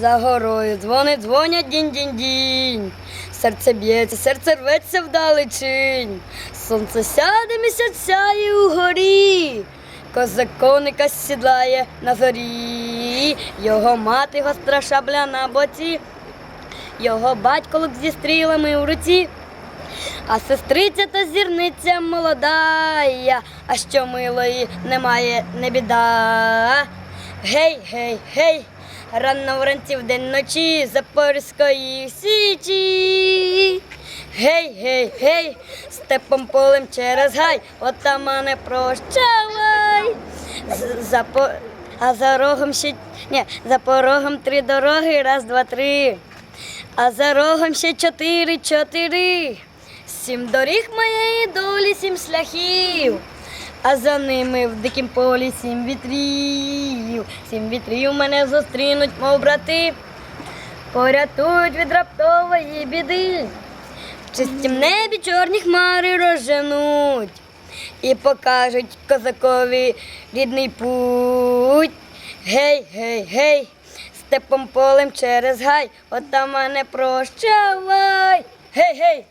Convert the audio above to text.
За горою дзвони дзвонять дінь-дінь-дінь. Серце б'ється, серце рветься вдалечінь. Сонце сяде, місяць сяє угорі. Козак коника сідлає на зорі. Його мати гостра шабля на боці. Його батько лук зі стрілами в руці. А сестриця та зірниця молодая, а що милої немає, не біда. Гей, гей, гей, рано вранці в день ночі Запорізької січі. Гей, гей, гей, степом полем через гай, отамане прощавай. За. А за рогом ще ні, за порогом три дороги, раз, два, три. А за рогом ще чотири, чотири. Сім доріг моєї долі, сім шляхів. А за ними в дикім полі сім вітрів. Сім вітрів мене зустрінуть, мов брати. Порятують від раптової біди. В чистім небі чорні хмари розженуть і покажуть козакові рідний путь. Гей, гей, гей, степом полем через гай, отамане прощавай. Гей, гей.